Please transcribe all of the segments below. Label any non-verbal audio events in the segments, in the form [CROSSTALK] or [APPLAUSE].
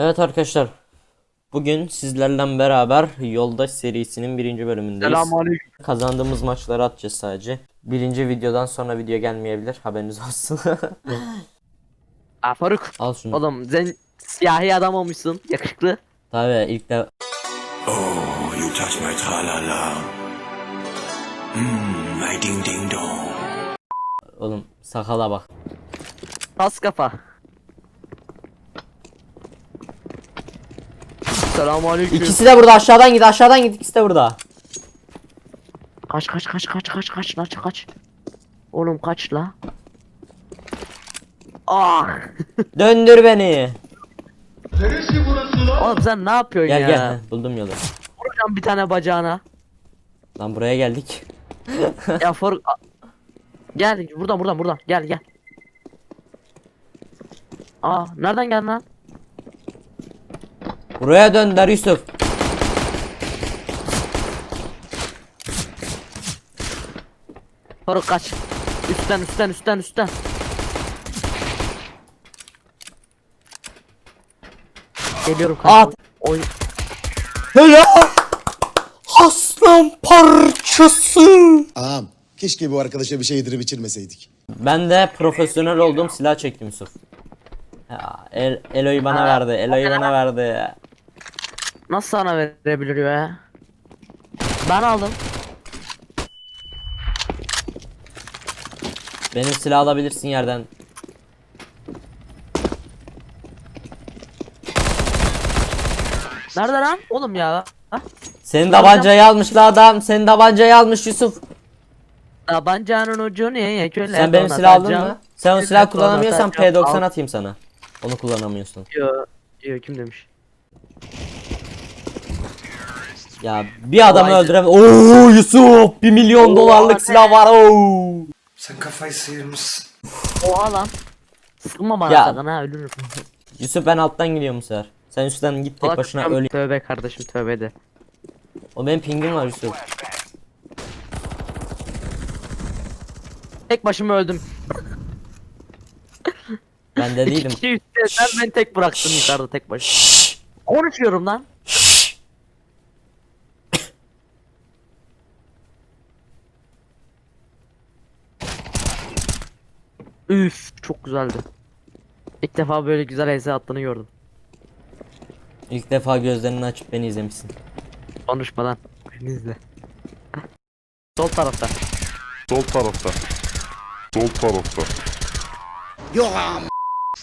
Evet arkadaşlar. Bugün sizlerle beraber Yoldaş serisinin birinci bölümündeyiz. Selamünaleyküm. Kazandığımız maçları atacağız sadece. Birinci videodan sonra video gelmeyebilir. Haberiniz olsun. [LAUGHS] Aa Faruk. Al şunu. Oğlum sen siyahi adam olmuşsun. Yakışıklı. Tabii ilk de Oh, you touch my tra-la-la. Mmm, my ding-ding-dong. oğlum sakala bak. Tas kafa. Selamünaleyküm. İkisi de burada aşağıdan git aşağıdan git ikisi de burada. Kaç kaç kaç kaç kaç kaç lan kaç. Oğlum kaç la. Ah. [LAUGHS] Döndür beni. Oğlum sen ne yapıyorsun Gel ya? gel. Heh, Buldum yolu. Vuracağım bir tane bacağına. Lan buraya geldik. [LAUGHS] ya a- Gel buradan buradan buradan gel gel. Aa nereden geldin lan? Buraya döndür Yusuf. Faruk kaç. Üstten üstten üstten üstten. Geliyorum kanka. At. Oy. Helal. Aslan parçası. Ağam keşke bu arkadaşa bir şey yedirip içirmeseydik. Ben de profesyonel olduğum silah çektim Yusuf. Ya, El, Elo'yu bana verdi. Elo'yu bana verdi. Nasıl sana verebilir ya? Ben aldım. Benim silah alabilirsin yerden. Nerede lan? Oğlum ya. Ha? Senin tabancayı almış la adam. Senin tabancayı almış Yusuf. Tabancanın ucu niye köle? Sen benim silah aldın mı? Sen o silah kullanamıyorsan donatacağım. P90 Al. atayım sana. Onu kullanamıyorsun. Yo, yo kim demiş? Ya bir adamı Vay. öldürem. Oo Yusuf 1 milyon Oo, dolarlık silah var. Oo. Sen kafayı sıyırmışsın. Oha lan. Sıkma bana Ya. sakın ha ölürüm. Yusuf ben alttan gidiyorum bu sefer. Sen üstten git tek başına öl. Tövbe kardeşim tövbe de. O benim pingim var Yusuf. Tek başıma öldüm. Ben de [LAUGHS] değilim. İki üstte sen beni tek bıraktın yukarıda tek başıma. Konuşuyorum lan. Üf çok güzeldi. İlk defa böyle güzel eze attığını gördüm. İlk defa gözlerini açıp beni izlemişsin. Konuşmadan. Beni izle. Sol tarafta. Sol tarafta. Sol tarafta.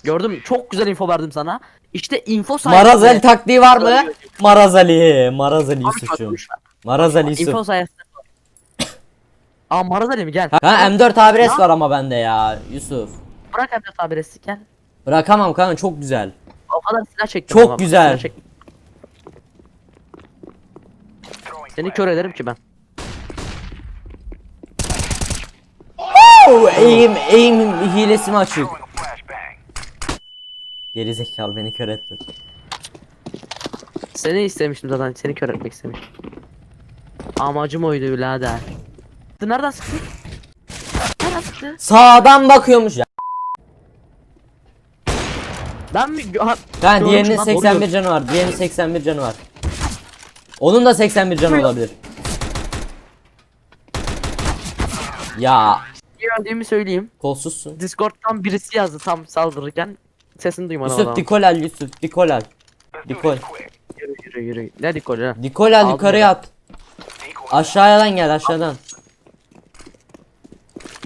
Gördüm çok güzel info verdim sana. İşte info sayesinde. Marazali taktiği var mı? Marazali. Marazali Yusuf'cum. Marazali İnfo Yusuf. sayesinde. Aa Marazali mi gel. Ha M4 ABS var ama bende ya Yusuf. Bırak Emre tabiresi gel. Bırakamam kanka çok güzel. O kadar silah çektim. Çok ama, güzel. silah çektim. Seni kör ederim ki ben. Oo, eğim eğim hilesi mi açık? Geri zekalı beni kör etti. Seni istemiştim zaten. Seni kör etmek istemiştim. Amacım oydu birader. Nereden sıktın? Nereden sıktı? Sağdan bakıyormuş ya. Ben mi? Ha, Ben Görmüş diğerinin lan, 81 vuruyor. canı var. Diğerinin 81 canı var. Onun da 81 canı olabilir. Ya geldiğimi söyleyeyim. kolsuzsun. Discord'dan birisi yazdı tam saldırırken. Sesini duymadım Yusuf adamın. dikolal Yusuf dikolal. Dikol. Yürü yürü yürü. Ne dikol ha? Dikolal Aldım yukarıya at. Aşağıdan gel aşağıdan.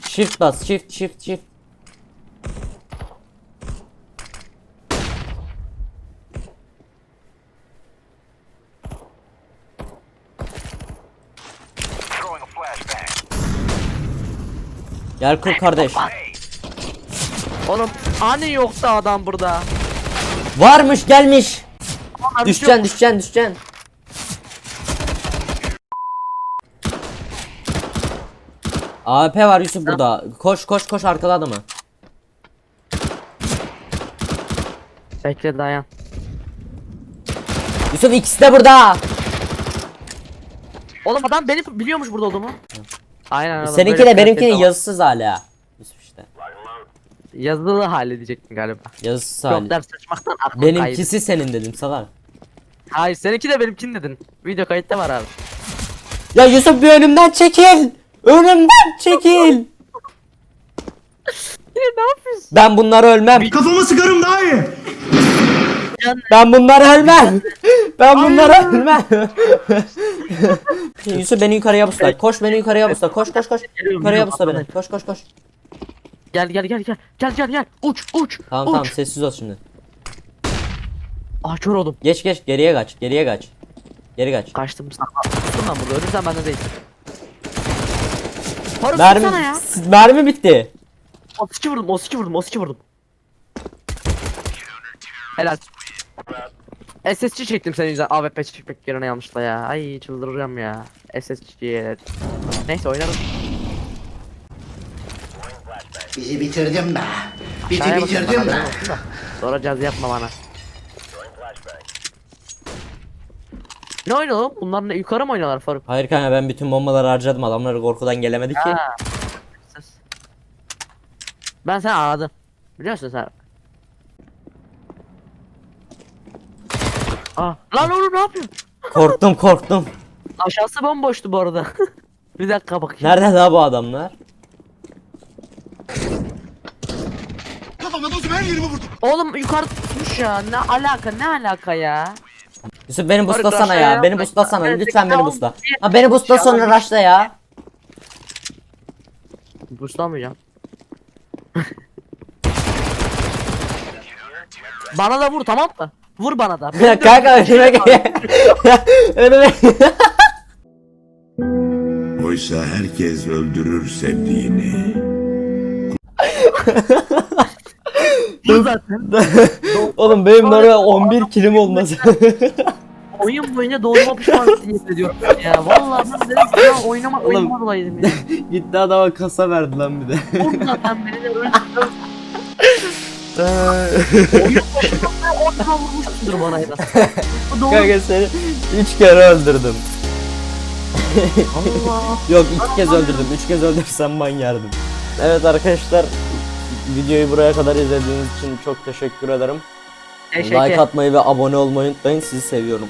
Shift bas shift shift shift. Gel kur kardeş. Oğlum hani yoktu adam burada. Varmış gelmiş. Harbi Düşeceksin düşeceksin düşeceksin. AWP var Yusuf burada. Koş koş koş arkada adamı. Bekle dayan. Yusuf ikisi de burada. Oğlum adam beni biliyormuş burada olduğumu. Aynen adam Seninki böyle de benimki de kıyafet yazısız hala. Yusuf işte. Yazılı halledecektin galiba. Yazısı Yok hali. ders çalışmaktan aklım kaydı. Benimkisi senin dedim salak. Hayır seninki de benimkin dedin. Video kayıtta var abi. Ya Yusuf bir önümden çekil. Önümden çekil. Yine ne yapıyorsun? Ben bunları ölmem. Kafama sıkarım daha iyi. Ben bunları ölmem. Ben bunları ölmem. Yusuf beni yukarıya busla. Koş beni yukarıya busla. Koş koş koş. Yukarıya busla beni. Koş koş koş. Gel gel gel gel. Gel gel gel. Uç uç. Tamam uç. tamam sessiz ol şimdi. Ah kör oldum. Geç geç geriye kaç. Geriye kaç. Geri kaç. Kaçtım sana. Kaçtım ben burada. Ölürsen bende değil. Faruk Mermi, sıksana ya. s- mermi bitti. O2 vurdum. O2 vurdum. O2 vurdum. Helal. SSC çektim senin yüzünden AWP çekmek yerine yanlışla ya. Ay çıldıracağım ya. SSC. Neyse oynarım. Bizi bitirdin be. Bizi Aşağıya bitirdin be. Sonra caz yapma bana. Ne oynuyor oğlum? Bunlar ne yukarı mı oynuyorlar Faruk? Hayır kanka ben bütün bombaları harcadım. Adamlar korkudan gelemedi ki. Ha. Ben seni aradım. Biliyorsun sen. Aa, lan oğlum ne yapıyorsun? Korktum korktum. [LAUGHS] Aşağısı bomboştu bu arada. [LAUGHS] bir dakika bakayım. Nerede daha bu adamlar? Kafama dostum her yerimi vurdum. Oğlum yukarı tutmuş ya. Ne alaka ne alaka ya? Yusuf beni aşağıya ya. Beni. Evet, Lütfen beni busla. Ha beni busla sonra raşla ya. Buslamayacağım. bana da vur tamam mı? Vur bana da. [LAUGHS] Ya kanka önüme gel. [LAUGHS] önüme. Oysa herkes öldürür sevdiğini. [LAUGHS] Zaten. [LAUGHS] Oğlum benim oraya 11 kilim olmaz. [LAUGHS] Oyun boyunca doğruma pişman hissediyorum ya. Vallahi ben dedim ki ya oynamak Oğlum. ya. Gitti adama kasa verdi lan bir de. Vur zaten beni de [LAUGHS] öyle oyun başında ortama vurmuşsundur bana ya. Bu doğru. kanka seni 3 kere öldürdüm. Allah. Yok iki kez öldürdüm. Üç kez öldürsem ben yerdim. Evet arkadaşlar. Videoyu buraya kadar izlediğiniz için çok teşekkür ederim. Teşekkür. Like atmayı ve abone olmayı unutmayın. Sizi seviyorum.